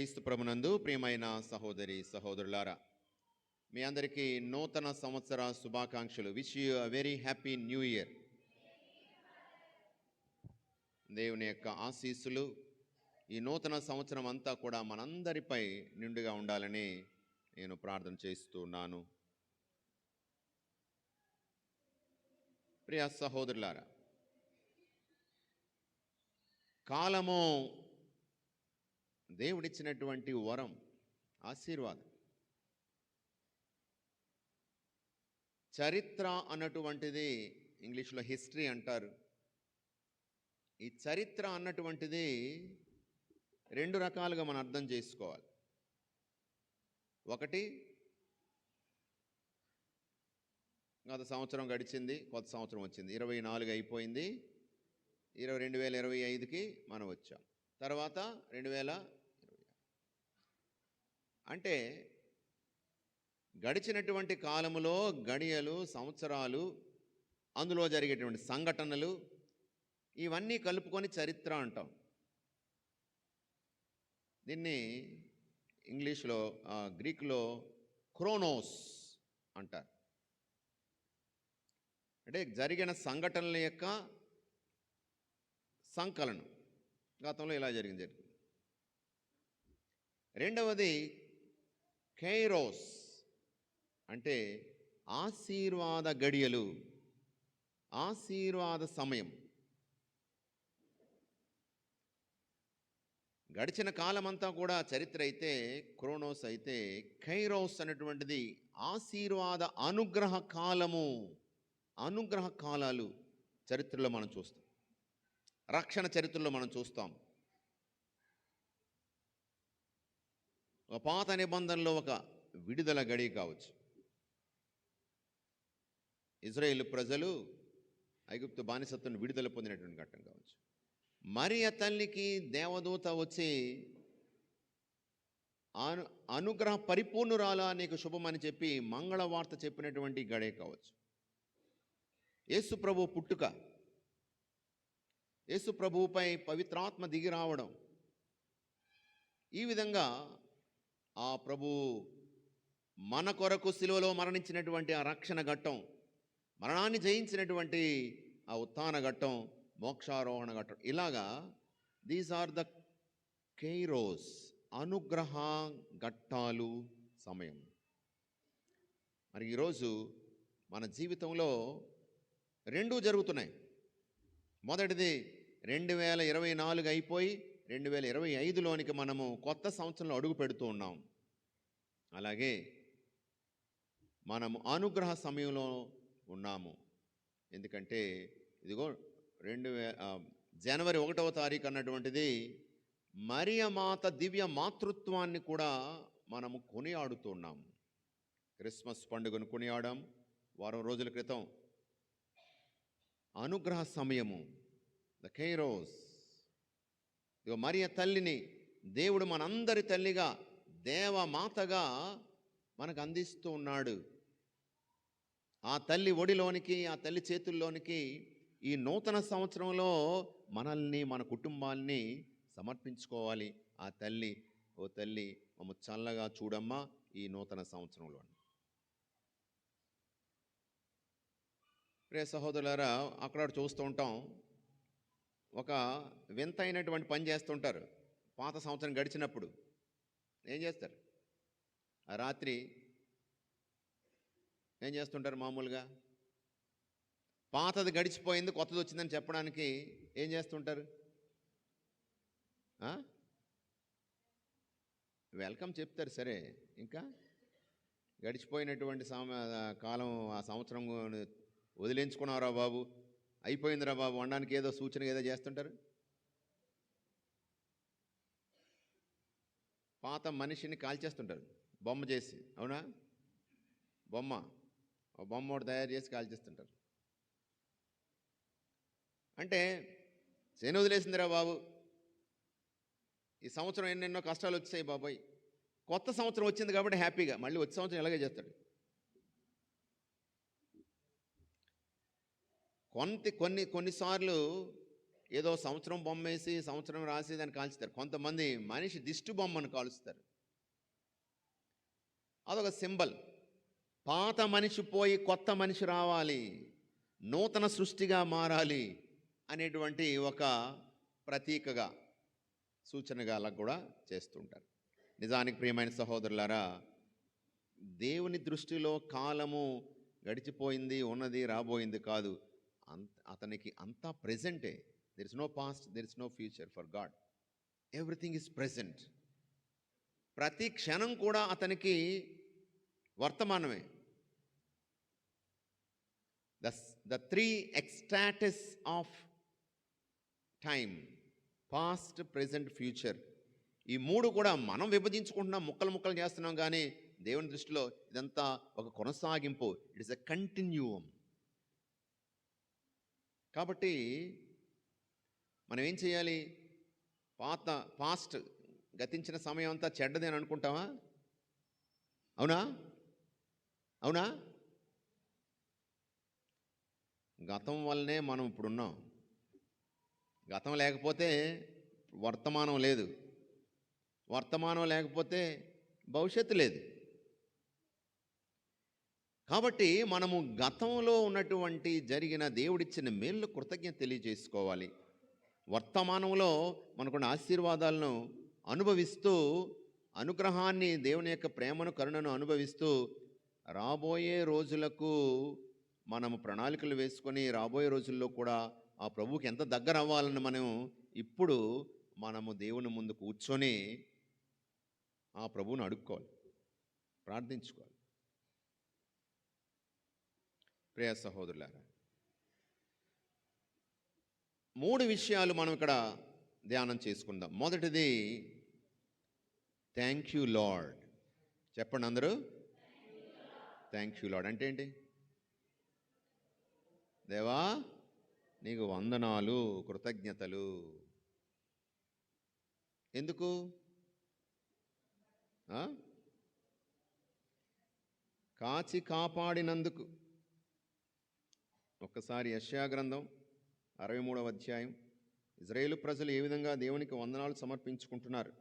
క్రీస్తు ప్రభునందు ప్రియమైన సహోదరి సహోదరులారా మీ అందరికీ నూతన సంవత్సర శుభాకాంక్షలు. Wish you a very happy new year దేవుని యొక్క ఆశీస్సులు ఈ నూతన సంవత్సరం అంతా కూడా మనందరిపై నిండుగా ఉండాలని నేను ప్రార్థన చేస్తున్నాను ప్రియ సహోదరులారా కాలము దేవుడిచ్చినటువంటి వరం ఆశీర్వాదం. చరిత్ర అన్నటువంటిది ఇంగ్లీష్లో హిస్టరీ అంటారు. ఈ చరిత్ర అన్నటువంటిది రెండు రకాలుగా మనం అర్థం చేసుకోవాలి. ఒకటి గత సంవత్సరం గడిచింది కొత్త సంవత్సరం వచ్చింది. ఇరవై నాలుగు అయిపోయింది. ఇరవై రెండు వేల ఇరవై ఐదుకి మనం వచ్చాం. తర్వాత రెండు వేల అంటే గడిచినటువంటి కాలములో గడియలు సంవత్సరాలు అందులో జరిగేటువంటి సంఘటనలు ఇవన్నీ కలుపుకొని చరిత్ర అంటాం. దీన్ని ఇంగ్లీష్లో గ్రీక్లో గ్రీకులో క్రోనోస్ అంటారు. అంటే జరిగిన సంఘటనల యొక్క సంకలనం. గతంలో ఇలా జరిగింది. రెండవది కైరోస్ అంటే ఆశీర్వాద గడియలు ఆశీర్వాద సమయం. గడిచిన కాలమంతా కూడా చరిత్ర అయితే క్రోనోస్ అయితే ఖైరోస్ అనేటువంటిది ఆశీర్వాద అనుగ్రహ కాలము అనుగ్రహ కాలాలు చరిత్రలో మనం చూస్తాం. రక్షణ చరిత్రలో మనం చూస్తాం. ఒక పాత నిబంధనలో ఒక విడుదల గడి కావచ్చు. ఇజ్రాయేల్ ప్రజలు ఐగుప్తు బానిసత్వం విడుదల పొందినటువంటి ఘట్టం కావచ్చు. మరి తల్లికి దేవదూత వచ్చి అను అనుగ్రహ పరిపూర్ణురాలా నీకు శుభమని చెప్పి మంగళ వార్త చెప్పినటువంటి గడే కావచ్చు. యేసు ప్రభు పుట్టుక యేసు ప్రభువుపై పవిత్రాత్మ దిగి రావడం ఈ విధంగా ఆ ప్రభువు మన కొరకు సిలువలో మరణించినటువంటి ఆ రక్షణ ఘట్టం మరణాన్ని జయించినటువంటి ఆ ఉత్థాన ఘట్టం మోక్షారోహణ ఘట్టం. ఇలాగా దీస్ ఆర్ ద కెయిరోస్ అనుగ్రహ ఘట్టాలు సమయం. మరి ఈరోజు మన జీవితంలో రెండూ జరుగుతున్నాయి. మొదటిది రెండు వేల ఇరవై నాలుగు అయిపోయి రెండు వేల ఇరవై ఐదులోనికి మనము కొత్త సంవత్సరంలో అడుగు పెడుతూ ఉన్నాం. అలాగే మనము అనుగ్రహ సమయంలో ఉన్నాము. ఎందుకంటే ఇదిగో రెండు వే జనవరి ఒకటవ తారీఖు అన్నటువంటిది మరియమాత దివ్య మాతృత్వాన్ని కూడా మనము కొనియాడుతున్నాం క్రిస్మస్ పండుగను కొనియాడాం వారం రోజుల క్రితం. అనుగ్రహ సమయము ద కైరోస్ ఇదిగో మరియ తల్లిని దేవుడు మనందరి తల్లిగా దేవమాతగా మనకు అందిస్తూ ఉన్నాడు. ఆ తల్లి ఒడిలోనికి ఆ తల్లి చేతుల్లోనికి ఈ నూతన సంవత్సరంలో మనల్ని మన కుటుంబాల్ని సమర్పించుకోవాలి. ఆ తల్లి ఓ తల్లి మమ్మ చల్లగా చూడమ్మా ఈ నూతన సంవత్సరంలో. ప్రియ సహోదరులారా అక్కడ చూస్తూ ఉంటాం. ఒక వింత అయినటువంటి పని చేస్తుంటారు. పాత సంవత్సరం గడిచినప్పుడు. ఏం చేస్తారు? ఆ రాత్రి ఏం చేస్తుంటారు మామూలుగా? పాతది గడిచిపోయింది కొత్తది వచ్చిందని చెప్పడానికి ఏం చేస్తుంటారు? వెల్కమ్ చెప్తారు సరే. ఇంకా? గడిచిపోయినటువంటి సమ కాలం ఆ సంవత్సరం వదిలించుకున్నారా బాబు. అయిపోయిందిరా బాబు వండడానికి ఏదో సూచన ఏదో చేస్తుంటారు. పాత మనిషిని కాల్చేస్తుంటారు బొమ్మ చేసి అవునా? బొమ్మ బొమ్మ ఒకటి తయారు చేసి కాల్చేస్తుంటారు. అంటే శని వదిలేసిందిరా బాబు. ఈ సంవత్సరం ఎన్నెన్నో కష్టాలు వచ్చాయి బాబాయ్. కొత్త సంవత్సరం వచ్చింది కాబట్టి హ్యాపీగా మళ్ళీ వచ్చే సంవత్సరం ఇలాగే చేస్తాడు. కొంత కొన్ని కొన్నిసార్లు ఏదో సంవత్సరం బొమ్మ వేసి సంవత్సరం రాసి దాన్ని కాల్చుతారు. కొంతమంది మనిషి దిష్టి బొమ్మను కాలుస్తారు. అదొక సింబల్. పాత మనిషి పోయి కొత్త మనిషి రావాలి నూతన సృష్టిగా మారాలి అనేటువంటి ఒక ప్రతీకగా సూచనగా అలా కూడా చేస్తుంటారు. నిజానికి ప్రియమైన సహోదరులారా దేవుని దృష్టిలో కాలము గడిచిపోయింది ఉన్నది రాబోయింది కాదు. అతనికి అంతా ప్రెజెంటే. There is no past there is no future for God everything is present ప్రతి క్షణం కూడా అతనికి వర్తమానమే. The the three ecstasies of time past present future ఈ మూడు కూడా మనం విభజించుకుంటున్నాం ముక్కలు ముక్కలు చేస్తున్నాం కానీ దేవుని దృష్టిలో ఇదంతా ఒక కొనసాగింపు. ఇట్ ఇస్ ఎ కంటిన్యూవం కాబట్టి మనం ఏం చేయాలి? పాత పాస్ట్ గతించిన సమయం అంతా చెడ్డది అని అనుకుంటావా? అవునా? అవునా? గతం వల్లనే మనం ఇప్పుడున్నాం. గతం లేకపోతే వర్తమానం లేదు. వర్తమానం లేకపోతే భవిష్యత్తు లేదు. కాబట్టి మనము గతంలో ఉన్నటువంటి జరిగిన దేవుడిచ్చిన మేళ్ళు కృతజ్ఞత తెలియజేసుకోవాలి. వర్తమానంలో మనకున్న ఆశీర్వాదాలను అనుభవిస్తూ అనుగ్రహాన్ని దేవుని యొక్క ప్రేమను కరుణను అనుభవిస్తూ రాబోయే రోజులకు మనము ప్రణాళికలు వేసుకొని రాబోయే రోజుల్లో కూడా ఆ ప్రభువుకి ఎంత దగ్గర అవ్వాలని మనం ఇప్పుడు మనము దేవుని ముందు కూర్చొని ఆ ప్రభువుని అడుక్కోవాలి ప్రార్థించుకోవాలి. ప్రియ సహోదరులారా మూడు విషయాలు మనం ఇక్కడ ధ్యానం చేసుకుందాం. మొదటిది థ్యాంక్ యూ లార్డ్ చెప్పండి అందరూ. థ్యాంక్ యూ లార్డ్ అంటే ఏంటి? దేవా నీకు వందనాలు కృతజ్ఞతలు. ఎందుకు? కాచి కాపాడినందుకు ఒక్కసారి యశ్యా గ్రంథం అరవై మూడవ అధ్యాయం. ఇజ్రాయేల్ ప్రజలు ఏ విధంగా దేవునికి వందనాలు సమర్పించుకుంటున్నారు?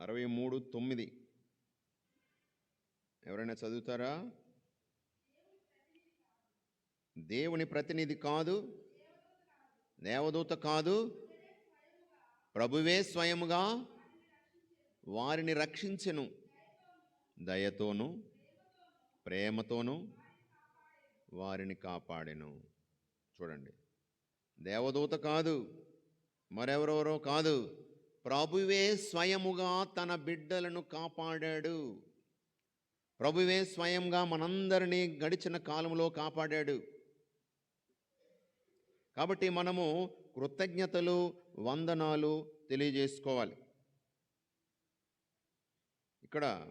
అరవై మూడు తొమ్మిది. ఎవరైనా చదువుతారా? దేవుని ప్రతినిధి కాదు దేవదూత కాదు ప్రభువే స్వయముగా వారిని రక్షించెను. దయతోనూ ప్రేమతోనూ వారిని కాపాడెను. చూడండి. దేవదూత కాదు మరెవరెవరో కాదు ప్రభువే స్వయముగా తన బిడ్డలను కాపాడాడు. ప్రభువే స్వయంగా మనందరినీ గడిచిన కాలంలో కాపాడాడు. కాబట్టి మనము కృతజ్ఞతలు వందనాలు తెలియజేసుకోవాలి. ఇక్కడ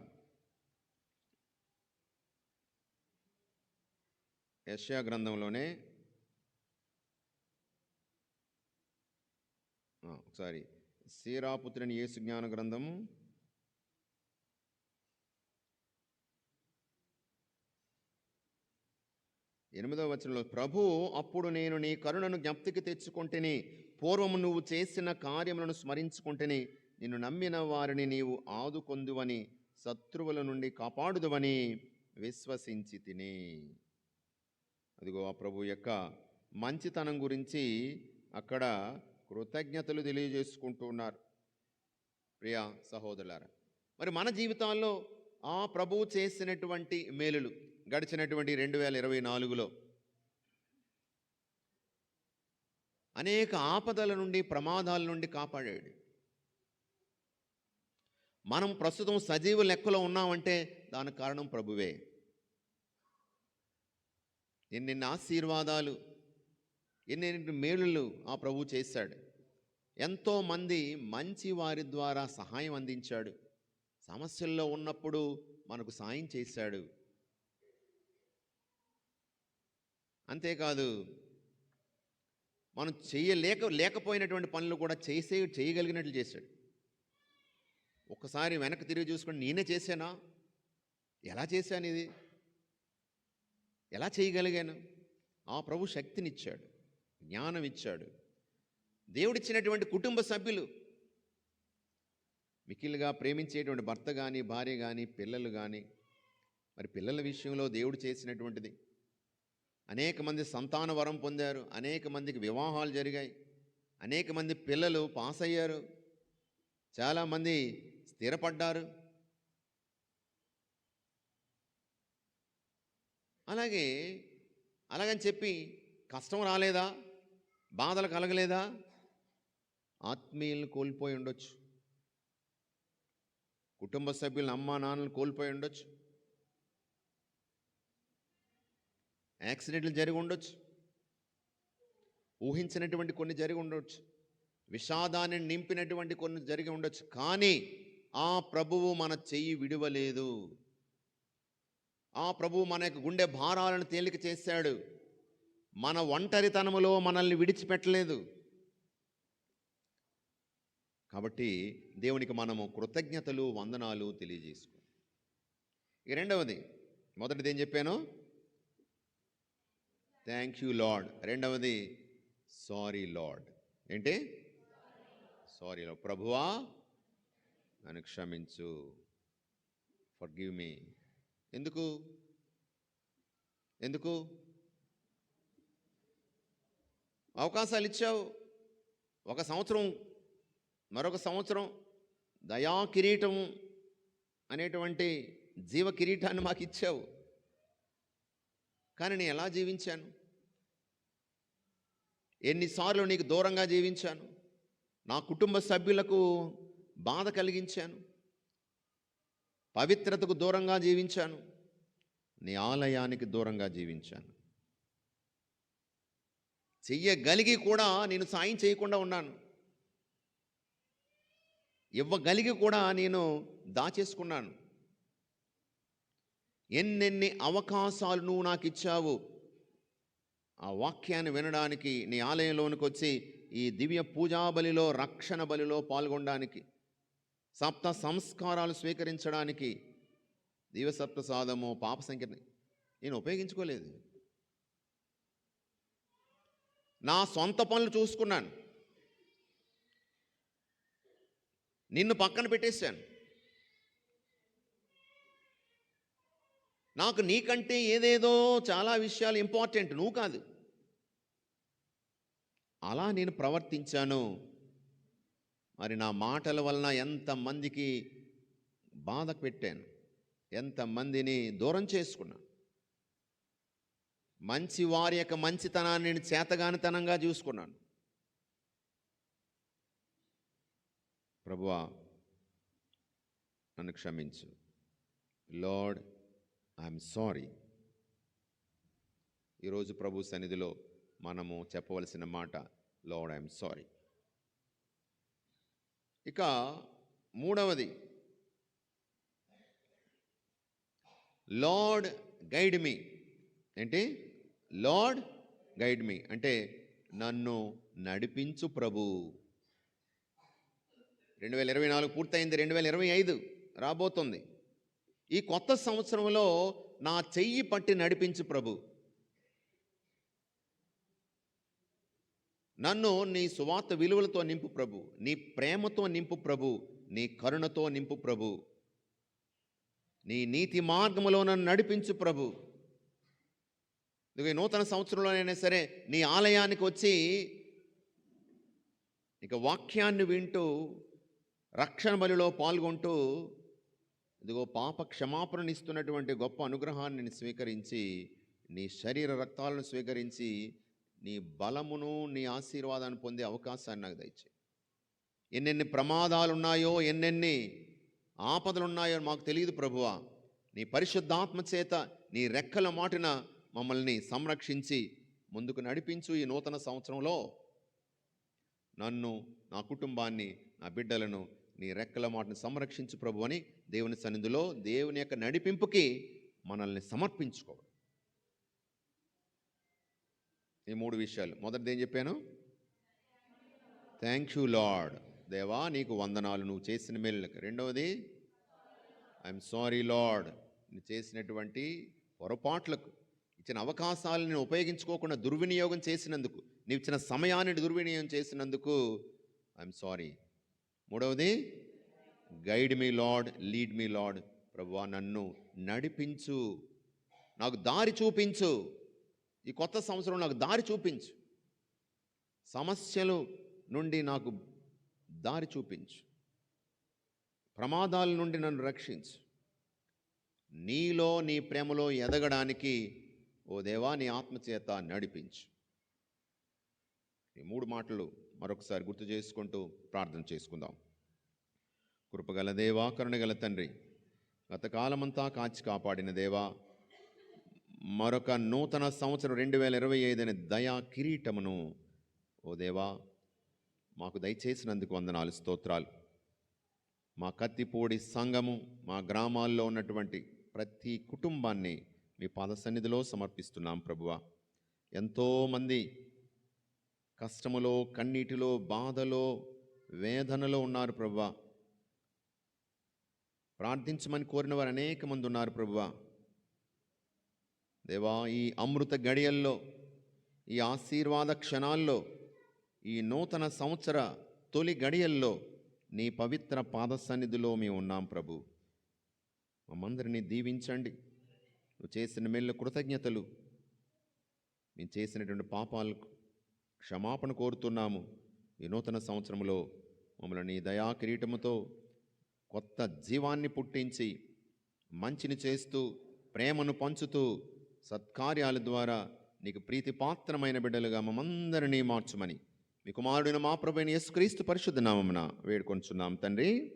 యశ్యా గ్రంథంలోనే. ఒకసారి. సీరాపుత్రుని యేసు జ్ఞాన గ్రంథము ఎనిమిదవ వచనంలో ప్రభు అప్పుడు నేను నీ కరుణను జ్ఞప్తికి తెచ్చుకుంటేని పూర్వము నువ్వు చేసిన కార్యములను స్మరించుకుంటేని నిన్ను నమ్మిన వారిని నీవు ఆదుకొందువని శత్రువుల నుండి కాపాడుదువని విశ్వసించి తిని అదిగో ఆ ప్రభు యొక్క మంచితనం గురించి అక్కడ కృతజ్ఞతలు తెలియజేసుకుంటూ ఉన్నారు. ప్రియా సహోదరులారా మరి మన జీవితాల్లో ఆ ప్రభువు చేసినటువంటి మేలులు గడిచినటువంటి రెండు వేల ఇరవై నాలుగులో అనేక ఆపదల నుండి ప్రమాదాల నుండి కాపాడాడు. మనం ప్రస్తుతం సజీవ లెక్కలో ఉన్నామంటే దానికి కారణం ప్రభువే. ఎన్నెన్ని ఆశీర్వాదాలు ఎన్నెన్ని మేలులు ఆ ప్రభు చేశాడు. ఎంతోమంది మంచి వారి ద్వారా సహాయం అందించాడు. సమస్యల్లో ఉన్నప్పుడు మనకు సాయం చేశాడు. అంతేకాదు మనం చేయలేక లేకపోయినటువంటి పనులు కూడా చేసే చేయగలిగినట్లు చేశాడు. ఒక్కసారి వెనక్కి తిరిగి చూసుకొని నేనే చేశానా? ఎలా చేశాను ఇది? ఎలా చేయగలిగాను? ఆ ప్రభు శక్తినిచ్చాడు జ్ఞానం ఇచ్చాడు దేవుడిచ్చినటువంటి కుటుంబ సభ్యులు మికిలిగా ప్రేమించేటువంటి భర్త కానీ భార్య కానీ పిల్లలు కానీ మరి పిల్లల విషయంలో దేవుడు చేసినటువంటిది. అనేక మంది సంతాన వరం పొందారు అనేక మందికి వివాహాలు జరిగాయి అనేక మంది పిల్లలు పాస్ అయ్యారు చాలామంది స్థిరపడ్డారు. అలాగే అలాగని చెప్పి కష్టం రాలేదా? బాధలు కలగలేదా? ఆత్మీయులను కోల్పోయి ఉండొచ్చు. కుటుంబ సభ్యులను అమ్మా నాన్నలు కోల్పోయి ఉండొచ్చు. యాక్సిడెంట్లు జరిగి ఉండొచ్చు. ఊహించినటువంటి కొన్ని జరిగి ఉండొచ్చు. విషాదాన్ని నింపినటువంటి కొన్ని జరిగి ఉండొచ్చు. కానీ ఆ ప్రభువు మన చెయ్యి విడవలేదు. ఆ ప్రభు మన యొక్క గుండె భారాలను తేలిక చేశాడు. మన ఒంటరితనములో మనల్ని విడిచిపెట్టలేదు. కాబట్టి దేవునికి మనము కృతజ్ఞతలు వందనాలు తెలియజేసుకో ఇక రెండవది మొదటిది ఏం చెప్పాను? థ్యాంక్ యూ లార్డ్ రెండవది సారీ లార్డ్ ఏంటి? సారీ లాడ్ ప్రభువా నన్ను క్షమించు. ఫర్ గివ్ మీ ఎందుకు? ఎందుకు? అవకాశాలు ఇచ్చావు. ఒక సంవత్సరం మరొక సంవత్సరం దయా కిరీటం అనేటువంటి జీవ కిరీటాన్ని మాకు ఇచ్చావు. కానీ నేను ఎలా జీవించాను? ఎన్నిసార్లు నీకు దూరంగా జీవించాను? నా కుటుంబ సభ్యులకు బాధ కలిగించాను? పవిత్రతకు దూరంగా జీవించాను. నీ ఆలయానికి దూరంగా జీవించాను. చెయ్యగలిగి కూడా నేను సాయం చేయకుండా ఉన్నాను. ఇవ్వగలిగి కూడా నేను దాచేసుకున్నాను. ఎన్నెన్ని అవకాశాలు నువ్వు నాకు ఇచ్చావు. ఆ వాక్యాన్ని వినడానికి నీ ఆలయంలోనికి వచ్చి ఈ దివ్య పూజా బలిలో రక్షణ బలిలో పాల్గొనడానికి సప్త సంస్కారాలు స్వీకరించడానికి దీవసప్త సాధము పాప సంఖ్యని నేను ఉపయోగించుకోలేదు. నా సొంత పనులు చూసుకున్నాను. నిన్ను పక్కన పెట్టేశాను. నాకు నీకంటే ఏదేదో చాలా విషయాలు ఇంపార్టెంట్ నువ్వు కాదు. అలా నేను ప్రవర్తించాను. మరి నా మాటల వలన ఎంతమందికి బాధ పెట్టాను ఎంతమందిని దూరం చేసుకున్నాను మంచి వారి యొక్క మంచితనాన్ని నేను చేతగానితనంగా చూసుకున్నాను. ప్రభువా నన్ను క్షమించు. Lord I'm sorry. ఈరోజు ప్రభు సన్నిధిలో మనము చెప్పవలసిన మాట లార్డ్ ఐఎమ్ సారీ. ఇక మూడవది. Lord guide me. ఏంటి? Lord guide me. అంటే నన్ను నడిపించు ప్రభు. రెండు వేల ఇరవై నాలుగు పూర్తయింది రెండు వేల ఇరవై ఐదు రాబోతుంది. ఈ కొత్త సంవత్సరంలో నా చెయ్యి పట్టి నడిపించు ప్రభు. నన్ను నీ సువార్త విలువలతో నింపు ప్రభు. నీ ప్రేమతో నింపు ప్రభు. నీ కరుణతో నింపు ప్రభు. నీ నీతి మార్గములో నన్ను నడిపించు ప్రభు. ఇదిగో నూతన సంవత్సరంలోనైనా సరే నీ ఆలయానికి వచ్చి ఇక వాక్యాన్ని వింటూ రక్షణ బలిలో పాల్గొంటూ ఇదిగో పాప క్షమాపణను ఇస్తున్నటువంటి గొప్ప అనుగ్రహాన్ని స్వీకరించి నీ శరీర రక్తాలను స్వీకరించి నీ బలమును నీ ఆశీర్వాదాన్ని పొందే అవకాశాన్ని నాకు దయచే ఎన్నెన్ని ప్రమాదాలు ఉన్నాయో ఎన్నెన్ని ఆపదలు ఉన్నాయో మాకు తెలియదు ప్రభువా. నీ పరిశుద్ధాత్మ చేత నీ రెక్కల మాటిన మమ్మల్ని సంరక్షించి ముందుకు నడిపించు ఈ నూతన సంవత్సరంలో నన్ను నా కుటుంబాన్ని నా బిడ్డలను నీ రెక్కల మాటను సంరక్షించు ప్రభు అని దేవుని సన్నిధిలో దేవుని యొక్క నడిపింపుకి మనల్ని సమర్పించుకోవడం. ఈ మూడు విషయాలు. మొదటిది ఏం చెప్పాను? థ్యాంక్ యూ లార్డ్ దేవా నీకు వందనాలు. నువ్వు చేసిన మేలులకు. రెండవది ఐఎమ్ సారీ లార్డ్ నువ్వు చేసినటువంటి పొరపాట్లకు ఇచ్చిన అవకాశాలను ఉపయోగించుకోకుండా దుర్వినియోగం చేసినందుకు నీవు ఇచ్చిన సమయాన్ని దుర్వినియోగం చేసినందుకు ఐఎమ్ సారీ మూడవది guide me lord lead me lord ప్రభు నన్ను నడిపించు. నాకు దారి చూపించు. ఈ కొత్త సంవత్సరం నాకు దారి చూపించు. సమస్యలు నుండి నాకు దారి చూపించు. ప్రమాదాల నుండి నన్ను రక్షించు. నీలో నీ ప్రేమలో ఎదగడానికి ఓ దేవా నీ ఆత్మచేత నడిపించు. ఈ మూడు మాటలు మరొకసారి గుర్తు చేసుకుంటూ ప్రార్థన చేసుకుందాం. కృపగల దేవా కరుణగల తండ్రి గతకాలమంతా కాచి కాపాడిన దేవా మరొక నూతన సంవత్సరం రెండు వేల ఇరవై ఐదు అనే దయా కిరీటమును ఓ దేవా మాకు దయచేసినందుకు వందనాలు స్తోత్రాలు. మా కత్తిపూడి సంఘము మా గ్రామాల్లో ఉన్నటువంటి ప్రతి కుటుంబాన్ని మీ పాద సన్నిధిలో సమర్పిస్తున్నాం ప్రభువ. ఎంతోమంది కష్టములో కన్నీటిలో బాధలో వేదనలో ఉన్నారు ప్రభువ. ప్రార్థించమని కోరిన వారు అనేక మంది ఉన్నారు ప్రభువా. దేవా ఈ అమృత గడియల్లో ఈ ఆశీర్వాద క్షణాల్లో ఈ నూతన సంవత్సర తొలి గడియల్లో నీ పవిత్ర పాద సన్నిధిలో మేము ఉన్నాం ప్రభు. మమ్మందరినీ దీవించండి. నువ్వు చేసిన మెల్ల కృతజ్ఞతలు మేము చేసినటువంటి పాపాలకు క్షమాపణ కోరుతున్నాము. ఈ నూతన సంవత్సరంలో మమ్మల్ని నీ దయా కిరీటముతో కొత్త జీవాన్ని పుట్టించి మంచిని చేస్తూ ప్రేమను పంచుతూ సత్కార్యాల ద్వారా నీకు ప్రీతిపాత్రమైన బిడ్డలుగా మమ్మందరినీ మార్చుమని. మీ కుమారుడిన మా ప్రభుని యేసుక్రీస్తు పరిశుద్ధ నామమున వేడుకొంచున్నాం తండ్రి.